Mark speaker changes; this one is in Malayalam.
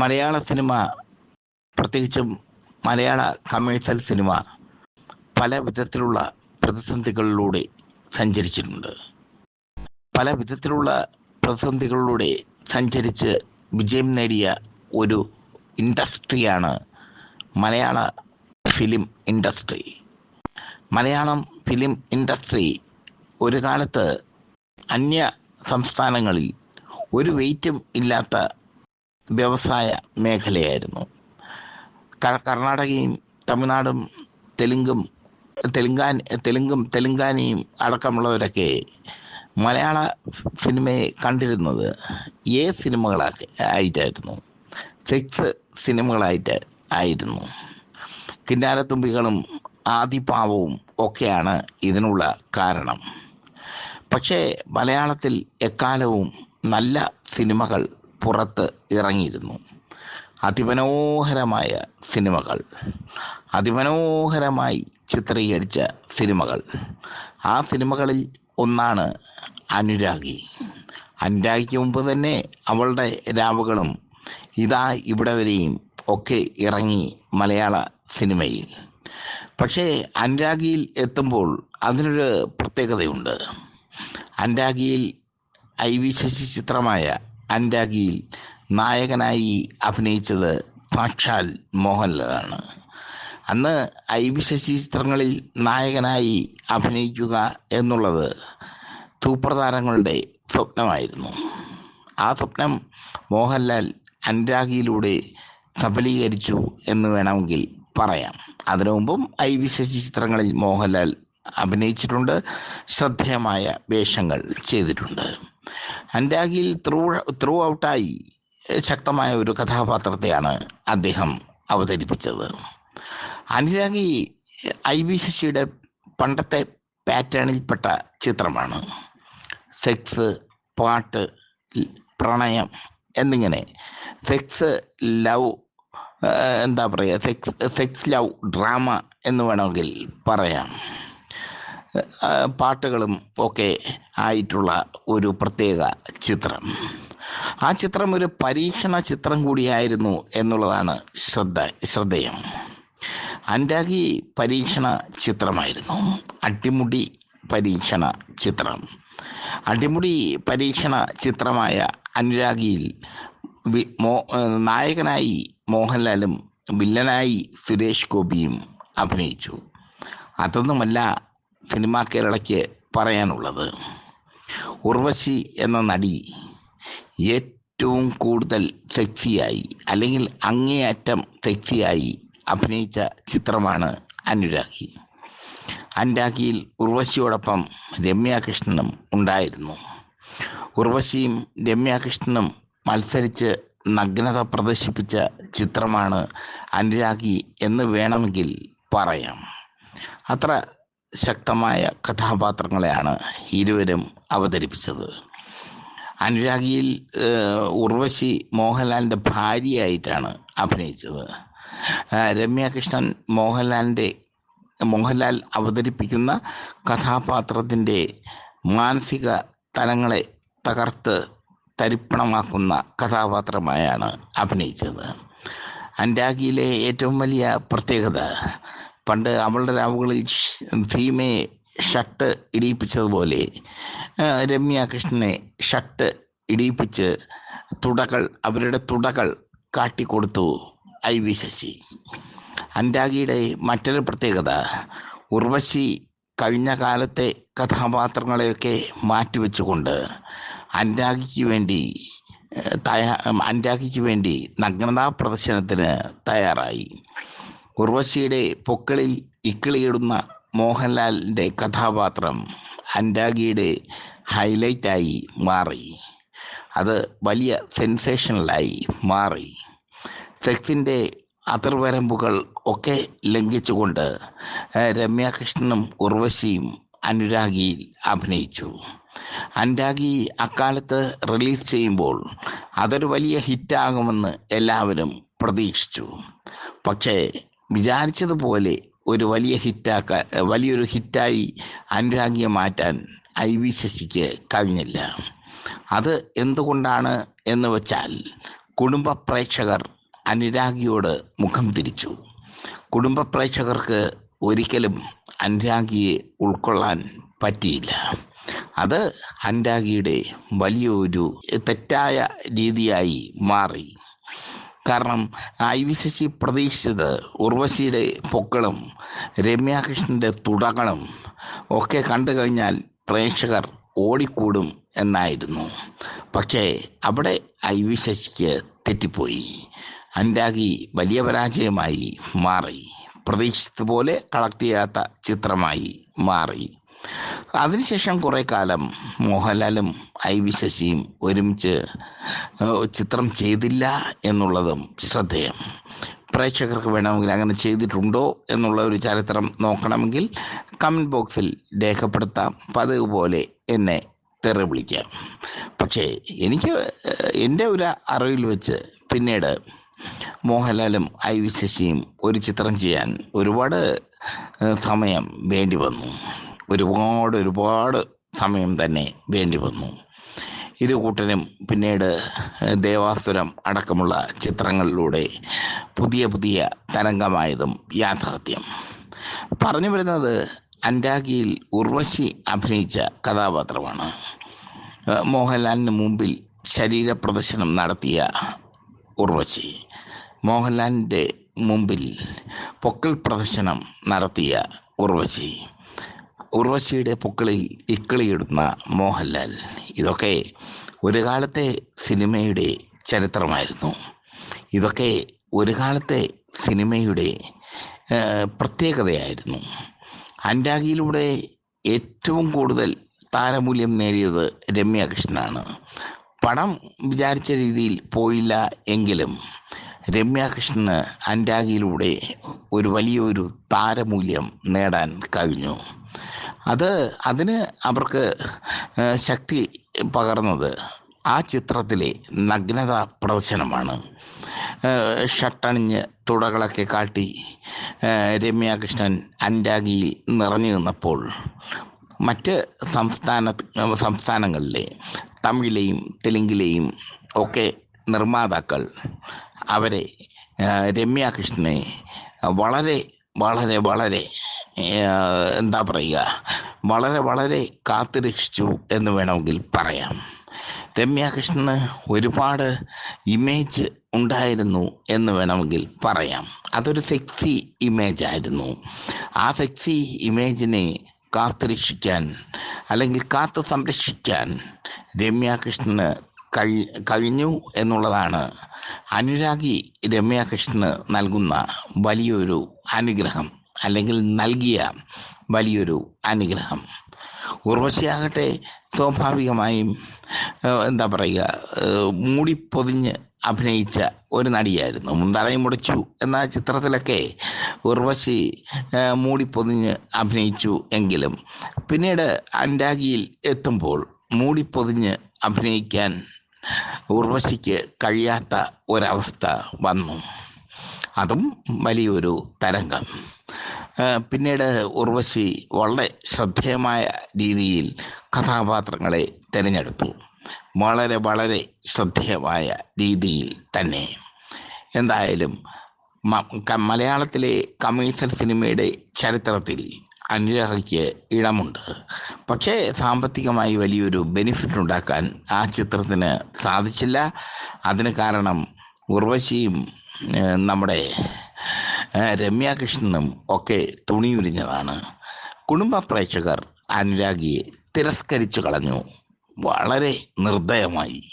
Speaker 1: മലയാള സിനിമ പ്രത്യേകിച്ചും മലയാള കമേഴ്സ്യൽ സിനിമ പല വിധത്തിലുള്ള പ്രതിസന്ധികളിലൂടെ സഞ്ചരിച്ചിട്ടുണ്ട്. പല വിധത്തിലുള്ള പ്രതിസന്ധികളിലൂടെ സഞ്ചരിച്ച് വിജയം നേടിയ ഒരു ഇൻഡസ്ട്രിയാണ് Malayala film industry. Malayalam film industry ഒരു കാലത്ത് അന്യ സംസ്ഥാനങ്ങളിൽ ഒരു വെയിറ്റും ഇല്ലാത്ത വ്യവസായ മേഖലയായിരുന്നു. കർണാടകയും തമിഴ്നാടും തെലുങ്കും തെലുങ്കാൻ തെലുങ്കും തെലുങ്കാനയും അടക്കമുള്ളവരൊക്കെ മലയാള സിനിമയെ കണ്ടിരുന്നത് ഏ സിനിമകളാക്കി ആയിട്ടായിരുന്നു. സെക്സ് സിനിമകളായിട്ട് ആയിരുന്നു. കിന്നാരത്തുമ്പികളും ആദിപാവവും ഒക്കെയാണ് ഇതിനുള്ള കാരണം. പക്ഷേ മലയാളത്തിൽ എക്കാലവും നല്ല സിനിമകൾ പുറത്ത് ഇറങ്ങിയിരുന്നു. അതിമനോഹരമായ സിനിമകൾ. അതിമനോഹരമായി ചിത്രീകരിച്ച സിനിമകൾ. ആ സിനിമകളിൽ ഒന്നാണ് അനുരാഗി. അനുരാഗിക്ക് മുമ്പ് തന്നെ അവളുടെ രാവുകളും ഇതാ ഇവിടെ വരെയും ഒക്കെ ഇറങ്ങി മലയാള സിനിമയിൽ. പക്ഷേ അനുരാഗിയിൽ എത്തുമ്പോൾ അതിനൊരു പ്രത്യേകതയുണ്ട്. അനുരാഗിയിൽ ഐ വി ശശി ചിത്രമായ അനുരാഗിയിൽ നായകനായി അഭിനയിച്ചത് പാക്ഷാൽ മോഹൻലാലാണ്. അന്ന് ഐ വി ശശി ചിത്രങ്ങളിൽ നായകനായി അഭിനയിക്കുക എന്നുള്ളത് സൂപ്രതാരങ്ങളുടെ സ്വപ്നമായിരുന്നു. ആ സ്വപ്നം മോഹൻലാൽ അനുരാഗിയിലൂടെ സഫലീകരിച്ചു എന്ന് വേണമെങ്കിൽ പറയാം. അതിനു മുമ്പും ഐ വി ശശി ചിത്രങ്ങളിൽ മോഹൻലാൽ അഭിനയിച്ചിട്ടുണ്ട്. ശ്രദ്ധേയമായ വേഷങ്ങൾ ചെയ്തിട്ടുണ്ട്. അനുരാഗിയിൽ ത്രൂ ത്രൂ ഔട്ടായി ശക്തമായ ഒരു കഥാപാത്രത്തെയാണ് അദ്ദേഹം അവതരിപ്പിച്ചത്. അനുരാഗി ഐ വി ശശിയുടെ പണ്ടത്തെ പാറ്റേണിൽപ്പെട്ട ചിത്രമാണ്. സെക്സ് പാട്ട് പ്രണയം എന്നിങ്ങനെ. സെക്സ് ലവ് എന്താ പറയുക? സെക്സ് സെക്സ് ലവ് ഡ്രാമ എന്ന് വേണമെങ്കിൽ പറയാം. പാട്ടുകളും ഒക്കെ ആയിട്ടുള്ള ഒരു പ്രത്യേക ചിത്രം. ആ ചിത്രം ഒരു പരീക്ഷണ ചിത്രം കൂടിയായിരുന്നു എന്നുള്ളതാണ് ശ്രദ്ധ ശ്രദ്ധേയം. അനുരാഗി പരീക്ഷണ ചിത്രമായിരുന്നു. അട്ടിമുടി പരീക്ഷണ ചിത്രം. അടിമുടി പരീക്ഷണ ചിത്രമായ അനുരാഗിയിൽ നായകനായി മോഹൻലാലും വില്ലനായി സുരേഷ് ഗോപിയും അഭിനയിച്ചു. അതൊന്നുമല്ല സിനിമാ കേരളയ്ക്ക് പറയാനുള്ളത്. ഉർവശി എന്ന നടി ഏറ്റവും കൂടുതൽ സെക്സിയായി അല്ലെങ്കിൽ അങ്ങേയറ്റം സെക്സിയായി അഭിനയിച്ച ചിത്രമാണ് അനുരാഗി. അനുരാഗിയിൽ ഉർവശിയോടൊപ്പം രമ്യാകൃഷ്ണനും ഉണ്ടായിരുന്നു. ഉർവശിയും രമ്യാകൃഷ്ണനും മത്സരിച്ച് നഗ്നത പ്രദർശിപ്പിച്ച ചിത്രമാണ് അനുരാഗി എന്ന് വേണമെങ്കിൽ പറയാം. അത്ര ശക്തമായ കഥാപാത്രങ്ങളെയാണ് ഇരുവരും അവതരിപ്പിച്ചത്. അനുരാഗിയിൽ ഉർവശി മോഹൻലാലിന്റെ ഭാര്യയായിട്ടാണ് അഭിനയിച്ചത്. രമ്യകൃഷ്ണൻ രമ്യ കൃഷ്ണൻ മോഹൻലാലിന്റെ മോഹൻലാൽ അവതരിപ്പിക്കുന്ന കഥാപാത്രത്തിന്റെ മാനസിക തലങ്ങളെ തകർത്ത് തരിപ്പണമാക്കുന്ന കഥാപാത്രമായാണ് അഭിനയിച്ചത്. അനുരാഗിയിലെ ഏറ്റവും വലിയ പ്രത്യേകത പണ്ട് അവളുടെ രാവുകളിൽ ഭീമയെ ഷട്ട് ഇടിയിപ്പിച്ചതുപോലെ രമ്യ കൃഷ്ണനെ ഷട്ട് തുടകൾ അവരുടെ തുടകൾ കാട്ടിക്കൊടുത്തു. I V Sasi. അനുരാഗിയുടെ മറ്റൊരു പ്രത്യേകത ഉർവശി കഴിഞ്ഞ കാലത്തെ കഥാപാത്രങ്ങളെയൊക്കെ മാറ്റിവെച്ചുകൊണ്ട് അനുരാഗിക്ക് വേണ്ടി തയ്യാ അനുരാഗിക്ക് വേണ്ടി നഗ്നതാ പ്രദർശനത്തിന് തയ്യാറായി. ഉർവശിയുടെ പൊക്കളിൽ ഇക്കിളിയിടുന്ന മോഹൻലാലിന്റെ കഥാപാത്രം അൻഡാഗിയുടെ ഹൈലൈറ്റായി മാറി. അത് വലിയ സെൻസേഷണലായി മാറി. സെക്സിന്റെ അതിർവരമ്പുകൾ ഒക്കെ ലംഘിച്ചുകൊണ്ട് രമ്യാകൃഷ്ണനും രമ്യ കൃഷ്ണനും ഉർവശിയും അനുരാഗിയിൽ അഭിനയിച്ചു. അനുരാഗി അക്കാലത്ത് റിലീസ് ചെയ്യുമ്പോൾ അതൊരു വലിയ ഹിറ്റാകുമെന്ന് എല്ലാവരും പ്രതീക്ഷിച്ചു. പക്ഷേ വിചാരിച്ചതുപോലെ ഒരു വലിയ ഹിറ്റാക്ക വലിയൊരു ഹിറ്റായി അനുരാഗിയെ മാറ്റാൻ ഐ വി ശശിക്ക് കഴിഞ്ഞില്ല. അത് എന്തുകൊണ്ടാണ് എന്ന് വെച്ചാൽ കുടുംബ പ്രേക്ഷകർ അനുരാഗിയോട് മുഖം തിരിച്ചു. കുടുംബ പ്രേക്ഷകർക്ക് ഒരിക്കലും അനുരാഗിയെ ഉൾക്കൊള്ളാൻ പറ്റിയില്ല. അത് അനുരാഗിയുടെ വലിയൊരു തെറ്റായ രീതിയായി മാറി. കാരണം ഐ വി ശശി പ്രതീക്ഷിച്ചത് ഉർവശിയുടെ പൊക്കളും രമ്യാകൃഷ്ണന്റെ തുടകളും ഒക്കെ കണ്ടു കഴിഞ്ഞാൽ പ്രേക്ഷകർ ഓടിക്കൂടും എന്നായിരുന്നു. പക്ഷേ അവിടെ ഐ വി ശശിക്ക് തെറ്റിപ്പോയി. അനുരാഗി വലിയ പരാജയമായി മാറി. പ്രതീക്ഷിച്ചതുപോലെ കളക്ട് ചെയ്യാത്ത ചിത്രമായി മാറി. അതിനുശേഷം കുറേ കാലം മോഹൻലാലും ഐ വി ശശിയും ഒരുമിച്ച് ചിത്രം ചെയ്തില്ല എന്നുള്ളതും ശ്രദ്ധേയം. പ്രേക്ഷകർക്ക് വേണമെങ്കിൽ അങ്ങനെ ചെയ്തിട്ടുണ്ടോ എന്നുള്ള ഒരു ചരിത്രം നോക്കണമെങ്കിൽ കമന്റ് ബോക്സിൽ രേഖപ്പെടുത്താം. പതിവ് പോലെ എന്നെ തെറി വിളിക്കാം പക്ഷേ എനിക്ക് എന്റെ ഒരു അറിവിൽ വെച്ച് പിന്നീട് മോഹൻലാലും ഐ വി ശശിയും ഒരു ചിത്രം ചെയ്യാൻ ഒരുപാട് സമയം വേണ്ടി വന്നു. ഒരുപാട് ഒരുപാട് സമയം തന്നെ വേണ്ടി വന്നു. ഇരു കൂട്ടരും പിന്നീട് ദേവാസുരം അടക്കമുള്ള ചിത്രങ്ങളിലൂടെ പുതിയ പുതിയ തരംഗമായതും യാഥാർത്ഥ്യം. പറഞ്ഞു വരുന്നത് അൻരാഗിയിൽ ഉർവശി അഭിനയിച്ച കഥാപാത്രമാണ്. മോഹൻലാലിന് മുമ്പിൽ ശരീരപ്രദർശനം നടത്തിയ ഉർവശി. മോഹൻലാലിന്റെ മുമ്പിൽ പൊക്കൽ പ്രദർശനം നടത്തിയ ഉർവശി. ഉർവശിയുടെ പൊക്കളിൽ ഇക്കിളിയിടുന്ന മോഹൻലാൽ. ഇതൊക്കെ ഒരു കാലത്തെ സിനിമയുടെ ചരിത്രമായിരുന്നു. ഇതൊക്കെ ഒരു കാലത്തെ സിനിമയുടെ പ്രത്യേകതയായിരുന്നു. അനുരാഗിയിലൂടെ ഏറ്റവും കൂടുതൽ താരമൂല്യം നേടിയത് രമ്യ കൃഷ്ണനാണ്. പണം വിചാരിച്ച രീതിയിൽ പോയില്ല എങ്കിലും രമ്യാകൃഷ്ണന് അനുരാഗിയിലൂടെ ഒരു വലിയൊരു താരമൂല്യം നേടാൻ കഴിഞ്ഞു. അത് അതിന് അവർക്ക് ശക്തി പകർന്നത് ആ ചിത്രത്തിലെ നഗ്നത പ്രദർശനമാണ്. ഷട്ടണിഞ്ഞ് തുടകളൊക്കെ കാട്ടി രമ്യാകൃഷ്ണൻ അനുരാഗിയിൽ നിറഞ്ഞു നിന്നപ്പോൾ മറ്റ് സംസ്ഥാന സംസ്ഥാനങ്ങളിലെ തമിഴിലെയും തെലുങ്കിലെയും ഒക്കെ നിർമ്മാതാക്കൾ അവരെ രമ്യാകൃഷ്ണനെ വളരെ വളരെ വളരെ എന്താ പറയുക വളരെ വളരെ കാത്തുരക്ഷിച്ചു എന്ന് വേണമെങ്കിൽ പറയാം. രമ്യാകൃഷ്ണന് ഒരുപാട് ഇമേജ് ഉണ്ടായിരുന്നു എന്ന് വേണമെങ്കിൽ പറയാം. അതൊരു സെക്സി ഇമേജ് ആയിരുന്നു. ആ സെക്സി ഇമേജിനെ കാത്തുരക്ഷിക്കാൻ അല്ലെങ്കിൽ കാത്തു സംരക്ഷിക്കാൻ രമ്യാകൃഷ്ണന് കഴി കഴിഞ്ഞു എന്നുള്ളതാണ്. അനുരാഗി രമ്യാകൃഷ്ണന് നൽകുന്ന വലിയൊരു അനുഗ്രഹം അല്ലെങ്കിൽ നൽകിയ വലിയൊരു അനുഗ്രഹം. ഉർവശിയാകട്ടെ സ്വാഭാവികമായും എന്താ പറയുക മൂടിപ്പൊതിഞ്ഞ് അഭിനയിച്ച ഒരു നടിയായിരുന്നു. മുന്തറയും മുടച്ചു എന്ന ചിത്രത്തിലൊക്കെ ഉർവശി മൂടിപ്പൊതിഞ്ഞ് അഭിനയിച്ചു എങ്കിലും പിന്നീട് അൻഡാഗിയിൽ എത്തുമ്പോൾ മൂടിപ്പൊതിഞ്ഞ് അഭിനയിക്കാൻ ഉർവശിക്ക് കഴിയാത്ത ഒരവസ്ഥ വന്നു. അതും വലിയൊരു തരംഗം. പിന്നീട് ഉർവശി വളരെ ശ്രദ്ധേയമായ രീതിയിൽ കഥാപാത്രങ്ങളെ തിരഞ്ഞെടുത്തു. വളരെ വളരെ ശ്രദ്ധേയമായ രീതിയിൽ തന്നെ. എന്തായാലും മലയാളത്തിലെ കമേഴ്സ്യൽ സിനിമയുടെ ചരിത്രത്തിൽ അനുരാഗയ്ക്ക് ഇടമുണ്ട്. പക്ഷേ സാമ്പത്തികമായി വലിയൊരു ബെനിഫിറ്റ് ഉണ്ടാക്കാൻ ആ ചിത്രത്തിന് സാധിച്ചില്ല. അതിന് കാരണം ഉർവശിയും നമ്മുടെ രമ്യാകൃഷ്ണനും ഒക്കെ തുണിയുരിഞ്ഞതാണ് കുടുംബ പ്രേക്ഷകർ അനുരാഗിയെ തിരസ്കരിച്ചു കളഞ്ഞു. വളരെ നിർദ്ദയമായി.